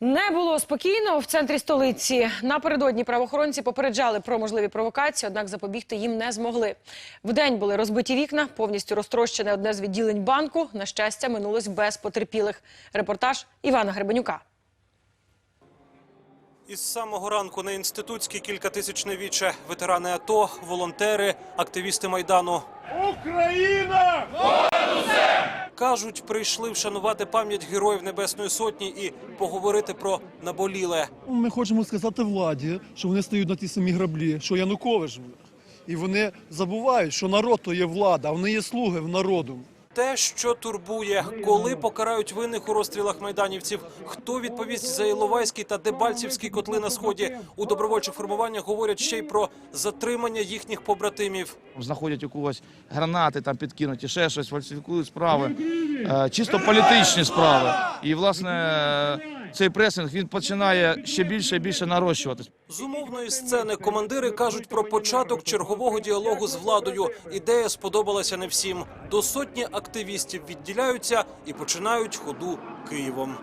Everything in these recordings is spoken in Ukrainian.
Не було спокійно в центрі столиці. Напередодні правоохоронці попереджали про можливі провокації, однак запобігти їм не змогли. Вдень були розбиті вікна, повністю розтрощене одне з відділень банку. На щастя, минулось без потерпілих. Репортаж Івана Гребенюка. Із самого ранку на інститутській кількатисячне віче ветерани АТО, волонтери, активісти майдану Україна! Кажуть, прийшли вшанувати пам'ять героїв Небесної Сотні і поговорити про наболіле. Ми хочемо сказати владі, що вони стають на ті самі граблі, що Янукович. І вони забувають, що народ то є влада, вони є слуги в народу. Те, що турбує, коли покарають винних у розстрілах майданівців, хто відповість за Іловайський та Дебальцівський котли на сході у добровольчих формуваннях говорять ще й про затримання їхніх побратимів. знаходять у когось гранати там підкинуті, ще щось, фальсифікують справи, е, чисто політичні справи. І власне цей пресинг він починає ще більше і більше нарощуватись. З умовної сцени командири кажуть про початок чергового діалогу з владою. Ідея сподобалася не всім. До сотні активістів відділяються і починають ходу Києвом.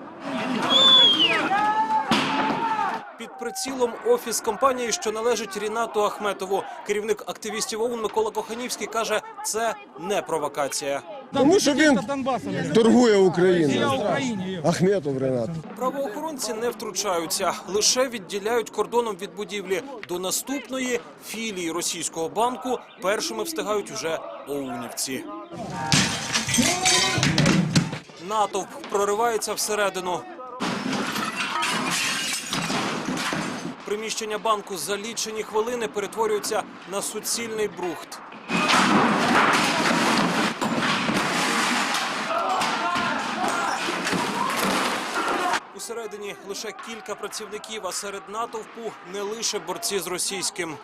Під прицілом офіс компанії, що належить Рінату Ахметову. Керівник активістів ОУН Микола Коханівський каже, це не провокація. Тому що він торгує Україною. Ахметов Ренат. Правоохоронці не втручаються, лише відділяють кордоном від будівлі. До наступної філії російського банку першими встигають уже оунівці. Натовп проривається всередину. Приміщення банку за лічені хвилини перетворюються на суцільний брухт. Усередині лише кілька працівників, а серед натовпу не лише борці з російським.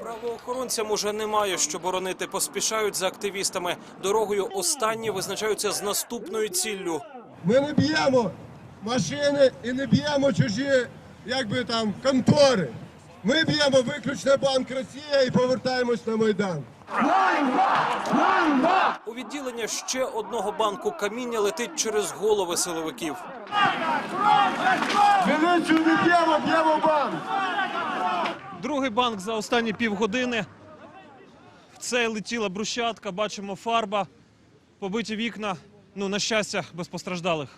Правоохоронцям уже немає що боронити. Поспішають за активістами. Дорогою останні визначаються з наступною ціллю. Ми не б'ємо машини і не б'ємо чужі, як би там, контори. Ми б'ємо виключно Банк Росія і повертаємось на Майдан. У відділення ще одного банку каміння летить через голови силовиків. Міліцію не б'ємо, б'ємо банк. Другий банк за останні півгодини. В цей летіла брусчатка, бачимо фарба, побиті вікна. Ну, на щастя, без постраждалих.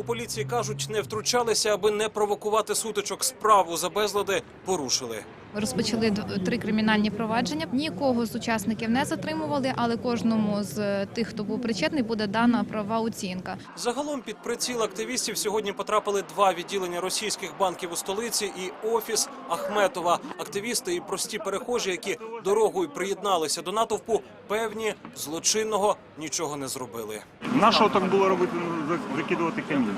У поліції кажуть, не втручалися, аби не провокувати сутичок. Справу за безлади порушили. Ми розпочали три кримінальні провадження. Нікого з учасників не затримували, але кожному з тих, хто був причетний, буде дана права оцінка. Загалом під приціл активістів сьогодні потрапили два відділення російських банків у столиці і офіс Ахметова. Активісти і прості перехожі, які дорогою приєдналися до натовпу, певні злочинного нічого не зробили. Нашого так було робити, ну, за- закидувати камінь.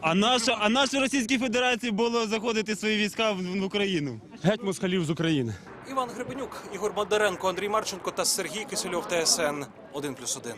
А наша, а наша Російській Федерації було заходити свої війська в, в Україну. Геть москалів з України. Іван Гребенюк, Ігор Бондаренко, Андрій Марченко та Сергій Кисельов. ТСН 1+,1.